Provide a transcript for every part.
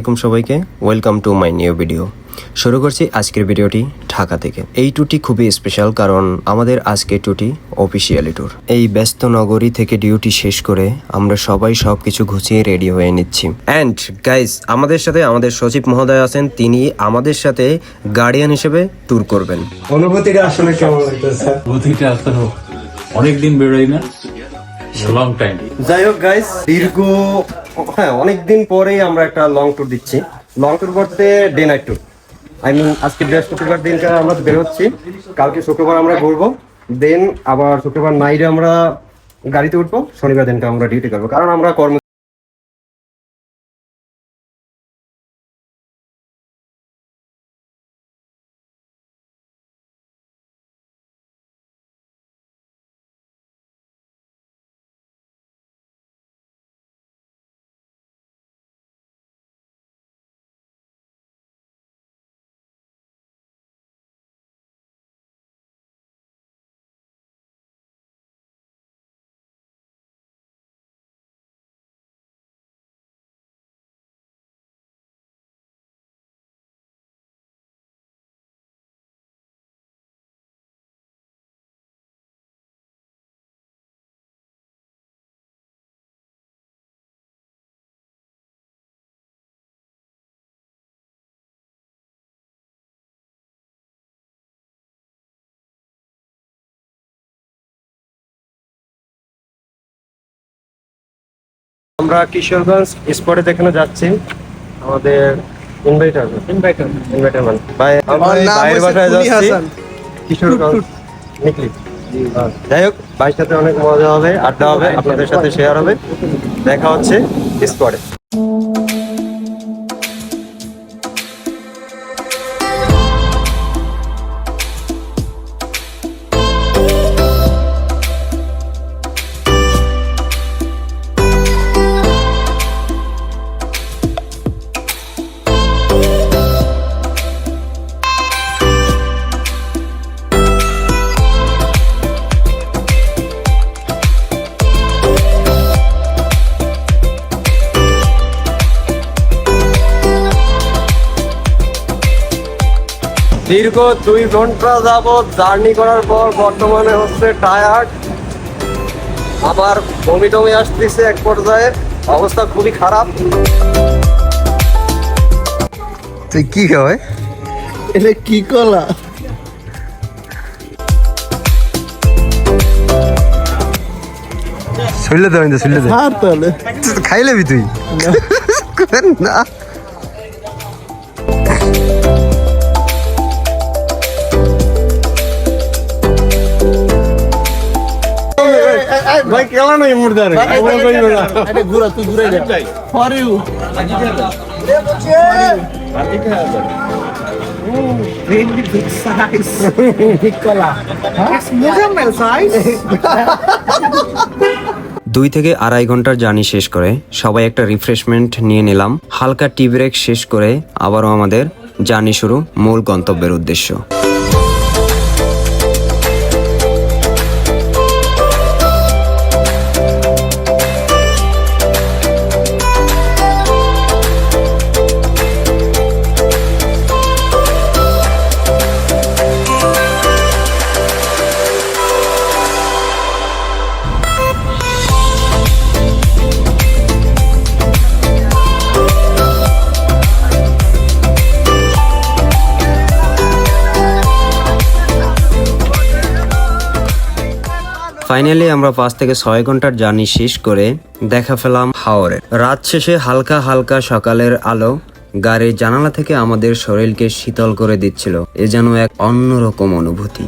আসসালামাইকুম সবাইকে। Welcome to my new video শুরু করছি আজকের ভিডিওটি ঢাকা থেকে। এই ট্যুরটি খুবই স্পেশাল কারণ আমাদের আজকের ট্যুরটি অফিসিয়ালি ট্যুর এই ব্যস্ত নগরী থেকে ডিউটি শেষ করে আমরা সবাই সবকিছু গুছিয়ে রেডি হয়ে নিচ্ছি। অ্যান্ড গাইস আমাদের সাথে আমাদের সচিব মহোদয় আছেন। তিনি আমাদের সাথে গার্ডিয়ান হিসেবে ট্যুর করবেন। অনুভূতিটা আসলে কেমন লাগতেছে বুদ্ধিটা এখনও অনেকদিন বেরোই না। যাই হোক গাইস দীর্ঘ হ্যাঁ অনেকদিন পরে আমরা একটা লং ট্যুর দিচ্ছি। লং ট্যুর বলতে day night tour I mean আজকে বৃহস্পতিবার দিনটা আমরা বেরোচ্ছি কালকে শুক্রবার আমরা ঘুরবো। দেন আবার শুক্রবার নাইটে আমরা গাড়িতে উঠবো। শনিবার দিনটা আমরা ডিউটি করব। কারণ আমরা কর্ম আমরা কিশোরগঞ্জ স্পটে দেখানো যাচ্ছি আমাদের ইনভাইটার ইনভাইটার ইনভাইটার মানে ভাই আমরা এই বাসায় যাচ্ছি। কিশোরগঞ্জ নিকলি। যাই হোক ভাইয়ের সাথে অনেক মজা হবে আড্ডা হবে আপনাদের সাথে শেয়ার হবে। দেখা হচ্ছে স্পটে দীর্ঘ দুই ঘণ্টা যাবৎ জার্নি করার পর বর্তমানে হচ্ছে টায়ার্ড আবার বমি টমি আসতেছে এক পর্যায়ে। অবস্থা খুবই খারাপ। তুই কি হয় এটা কি কলা? শুনলে তো আমি তো শুনলে আর তাহলে। খাইলেবি তুই। না। ভাই কেলা নাই মুর্দারে এটা ঘুরা তুই ঘুরে যা for you Really big size. Big color. It's medium size. দুই থেকে আড়াই ঘণ্টার জার্নি শেষ করে সবাই একটা রিফ্রেশমেন্ট নিয়ে নিলাম হালকা টি ব্রেক শেষ করে আবারও আমাদের জার্নি শুরু মূল গন্তব্যের উদ্দেশ্য ফাইনালি আমরা পাঁচ থেকে ছয় ঘণ্টার জার্নি শেষ করে দেখা ফেলাম হাওরে। রাত শেষে হালকা হালকা সকালের আলো গাড়ির জানালা থেকে আমাদের শরীরকে শীতল করে দিচ্ছিল। এ যেন এক অন্যরকম অনুভূতি।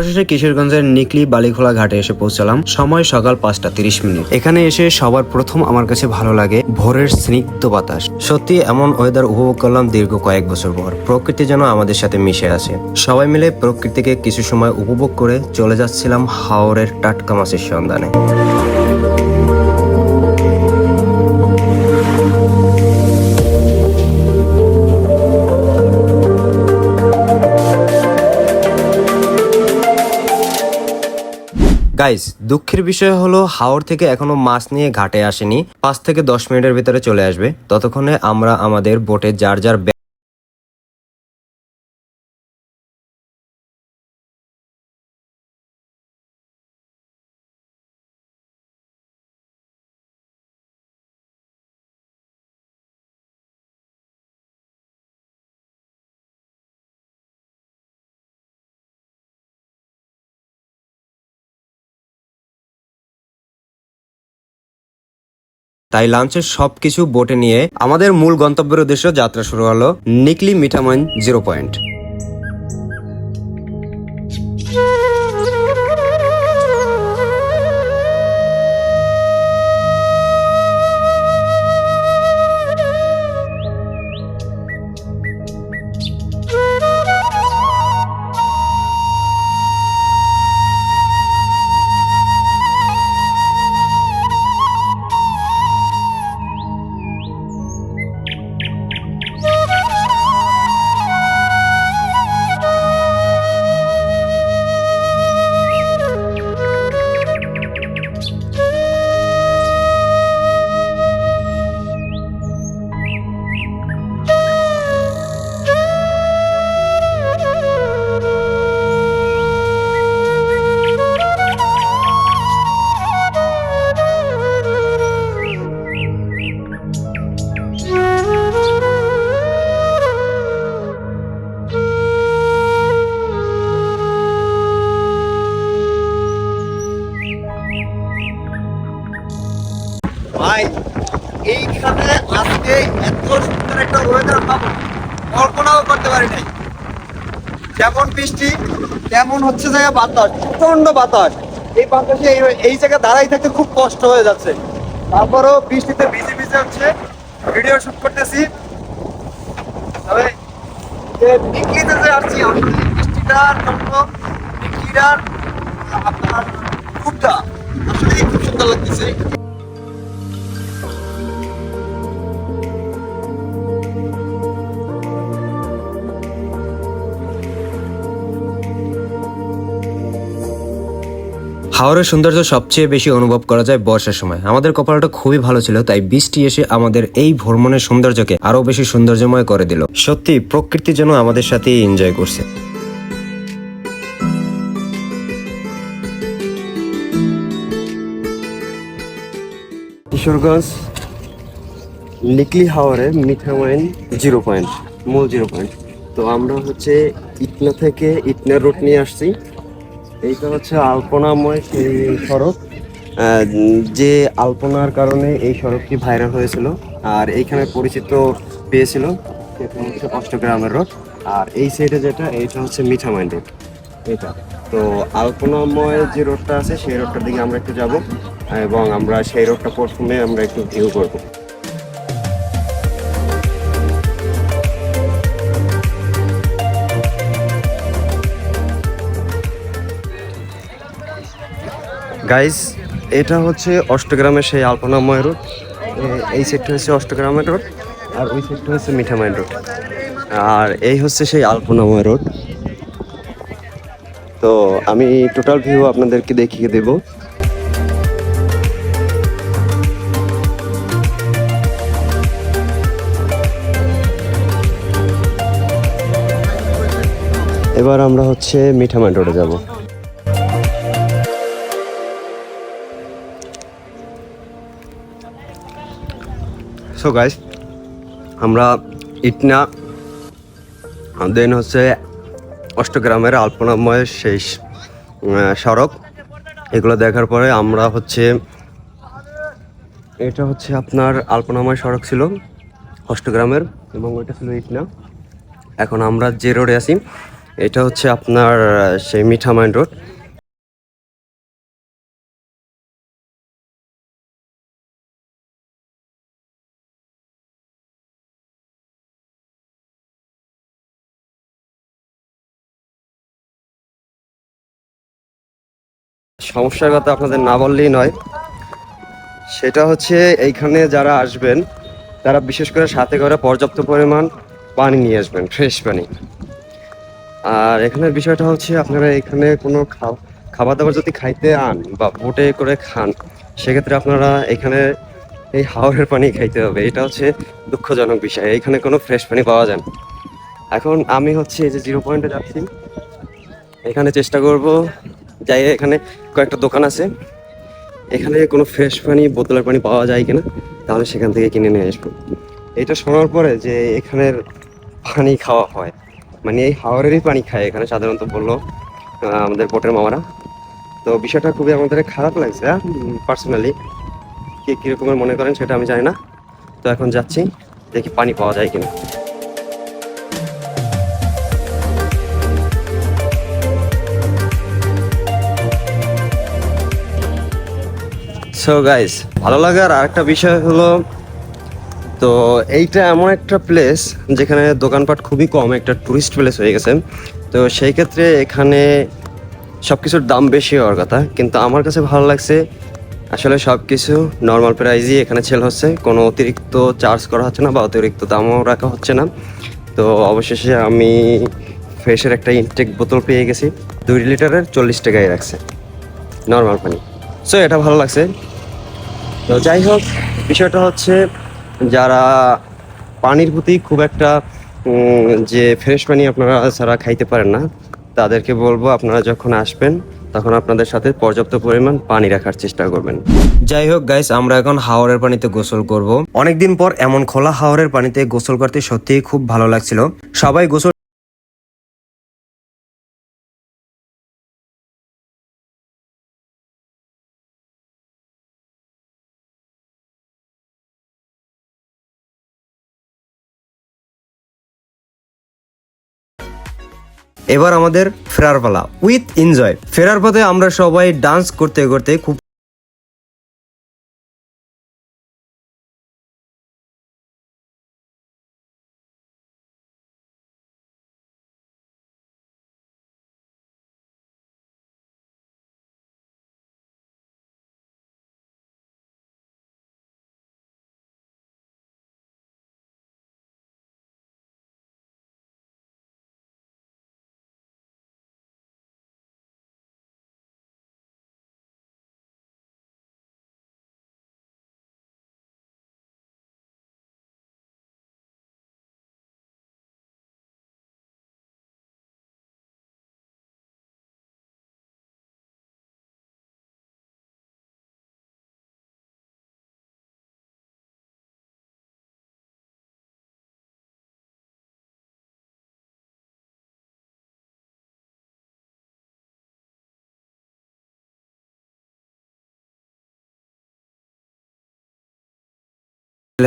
অবশেষে কিশোরগঞ্জের নিকলি বালিখোলা ঘাটে এসে পৌঁছালাম। সময় সকাল পাঁচটা তিরিশ মিনিট। এখানে এসে সবার প্রথম আমার কাছে ভালো লাগে ভোরের স্নিগ্ধ বাতাস। সত্যি এমন ওয়েদার উপভোগ করলাম দীর্ঘ কয়েক বছর পর। প্রকৃতি যেন আমাদের সাথে মিশে আছে। সবাই মিলে প্রকৃতিকে কিছু সময় উপভোগ করে চলে যাচ্ছিলাম হাওরের টাটকা মাছের সন্ধানে। গাইস দুঃখের বিষয় হলো হাওড় থেকে এখনও মাছ নিয়ে ঘাটে আসেনি। পাঁচ থেকে দশ মিনিটের ভিতরে চলে আসবে। ততক্ষণে আমরা আমাদের বোটে যার যার তাই লাঞ্চের সবকিছু বোটে নিয়ে আমাদের মূল গন্তব্যের উদ্দেশ্যে যাত্রা শুরু হলো নিকলি মিঠামাইন জিরো পয়েন্ট। যেমন বৃষ্টি, তেমন হচ্ছে জায়গা বাতাস প্রচণ্ড বাতাস। এই বাতাসে এই- জায়গায় দাঁড়াই থাকতে খুব কষ্ট হয়ে যাচ্ছে। তারপরও বৃষ্টিতে ভিজে ভিজে হচ্ছে। ভিডিও শুট করতেছি। তবে যে নিকিতে যে আসছি এই বৃষ্টিটার জন্য নিকিটার আপনার খুবটা আসলে খুব সুন্দর লাগতেছে। হাওরের সৌন্দর্য সবচেয়ে বেশি অনুভব করা যায় বর্ষার সময়। আমাদের কপালটা খুবই ভালো ছিল, তাই বৃষ্টি এসে আমাদের এই ভ্রমণের সৌন্দর্যকে আরও বেশি সৌন্দর্যময় করে দিল। সত্যি, প্রকৃতি যেন আমাদের সাথেই এনজয় করছে। কিশোরগঞ্জ নিকলি হাওয়ারে মিঠামাইন জিরো পয়েন্ট মূল জিরো পয়েন্ট তো আমরা হচ্ছে ইটনা থেকে ইটনা রুট নিয়ে আসছি। এইটা হচ্ছে আলপনাময় সেই সড়ক। যে আলপনার কারণে এই সড়কটি ভাইরাল হয়েছিল আর এইখানে পরিচিত পেয়েছিল সেটা হচ্ছে অষ্টগ্রামের রোড। আর এই সাইডে যেটা, এইটা হচ্ছে মিঠামাইন রোড এটা তো আলপনাময় যে রোডটা আছে, সেই রোডটার দিকে আমরা একটু যাব এবং আমরা সেই রোডটা প্রথমে আমরা একটু ভিউ করব। গাইস এটা হচ্ছে অষ্টগ্রামের সেই আলপনাময় রোড। এই সেটটা হচ্ছে অষ্টগ্রামের রোড আর ওই সেটটা হচ্ছে মিঠামাইন রোড। আর এই হচ্ছে সেই আলপনাময় রোড। তো আমি টোটাল ভিউ আপনাদেরকে দেখিয়ে দেব। এবার আমরা হচ্ছে মিঠামাইন রোডে যাব। সো গাইস আমরা ইটনা দেন হচ্ছে অষ্টগ্রামের আলপনাময় সেই সড়ক। এগুলো দেখার পরে আমরা হচ্ছে, এটা হচ্ছে আপনার আলপনাময় সড়ক ছিল অষ্টগ্রামের, এবং ওইটা ছিল ইটনা। এখন আমরা যে রোডে আছি, এটা হচ্ছে আপনার, সেই মিঠামাইন রোড সমস্যার কথা আপনাদের না বললেই নয়। সেটা হচ্ছে এইখানে যারা আসবেন, তারা বিশেষ করে সাথে করে পর্যাপ্ত পরিমাণ পানি নিয়ে আসবেন, ফ্রেশ পানি। আর এখানের বিষয়টা হচ্ছে আপনারা এখানে কোনো খাবার দাবার যদি খাইতে আন বা বোটে করে খান, সেক্ষেত্রে আপনারা এখানে এই হাওড়ের পানি খাইতে হবে। এটা হচ্ছে দুঃখজনক বিষয়। এখানে কোনো ফ্রেশ পানি পাওয়া যায় না। এখন আমি হচ্ছে এই যে জিরো পয়েন্টে যাচ্ছি। এখানে চেষ্টা করব যাই এখানে কয়েকটা দোকান আছে। এখানে কোনো ফ্রেশ পানি, বোতলের পানি পাওয়া যায় কিনা, তাহলে সেখান থেকে কিনে নিয়ে আসব। এটা শোনার পরে যে এখানের পানি খাওয়া হয় মানে এই হাওড়েরই পানি খায় এখানে সাধারণত বলল আমাদের বোটের মামারা। তো বিষয়টা খুবই আমাদের খারাপ লাগছে পার্সোনালি কে কীরকমের মনে করেন সেটা আমি জানি না। তো এখন যাচ্ছি, দেখি পানি পাওয়া যায় কিনা। সো গাইস ভালো লাগার আরেকটা বিষয় হলো, তো এইটা এমন একটা প্লেস যেখানে দোকানপাট খুবই কম, একটা টুরিস্ট প্লেস হয়ে গেছে। তো সেই ক্ষেত্রে এখানে সব কিছুর দাম বেশি হওয়ার কথা, কিন্তু আমার কাছে ভালো লাগছে, আসলে সব কিছু নর্মাল প্রাইজই এখানে সেল হচ্ছে। কোনো অতিরিক্ত চার্জ করা হচ্ছে না বা অতিরিক্ত দামও রাখা হচ্ছে না। তো অবশেষে আমি ফ্রেশের একটা ইনটেক বোতল পেয়ে গেছি। দুই লিটারের চল্লিশ টাকায় রাখছে নর্মাল পানি। সো এটা ভালো লাগছে। তো যাই হোক বিষয়টা হচ্ছে যারা পানির প্রতি খুব একটা যে ফ্রেশ পানি আপনারা ছাড়া খাইতে পারেন না তাদেরকে বলব আপনারা যখন আসবেন তখন আপনাদের সাথে পর্যাপ্ত পরিমাণ পানি রাখার চেষ্টা করবেন। যাই হোক গাইস আমরা এখন হাওরের পানিতে গোসল করব। অনেকদিন পর এমন খোলা হাওরের পানিতে গোসল করতে সত্যিই খুব ভালো লাগছিল। সবাই গোসল এবার আমাদের ফেরার পালা। With enjoy. ফেরার পথে আমরা সবাই ডান্স করতে করতে খুব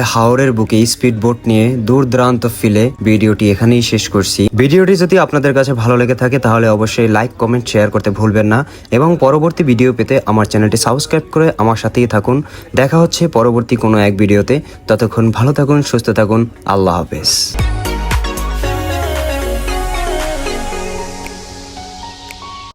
হাওরের বুকে স্পিড বোট নিয়ে দূর দূরান্ত ফিলে ভিডিওটি এখানেই শেষ করছি। ভিডিওটি যদি আপনাদের কাছে ভালো লেগে থাকে, তাহলে অবশ্যই লাইক কমেন্ট শেয়ার করতে ভুলবেন না এবং পরবর্তী ভিডিও পেতে আমার চ্যানেলটি সাবস্ক্রাইব করে আমার সাথেই থাকুন। দেখা হচ্ছে পরবর্তী কোনো এক ভিডিওতে। ততক্ষণ ভালো থাকুন, সুস্থ থাকুন। আল্লাহ হাফেজ।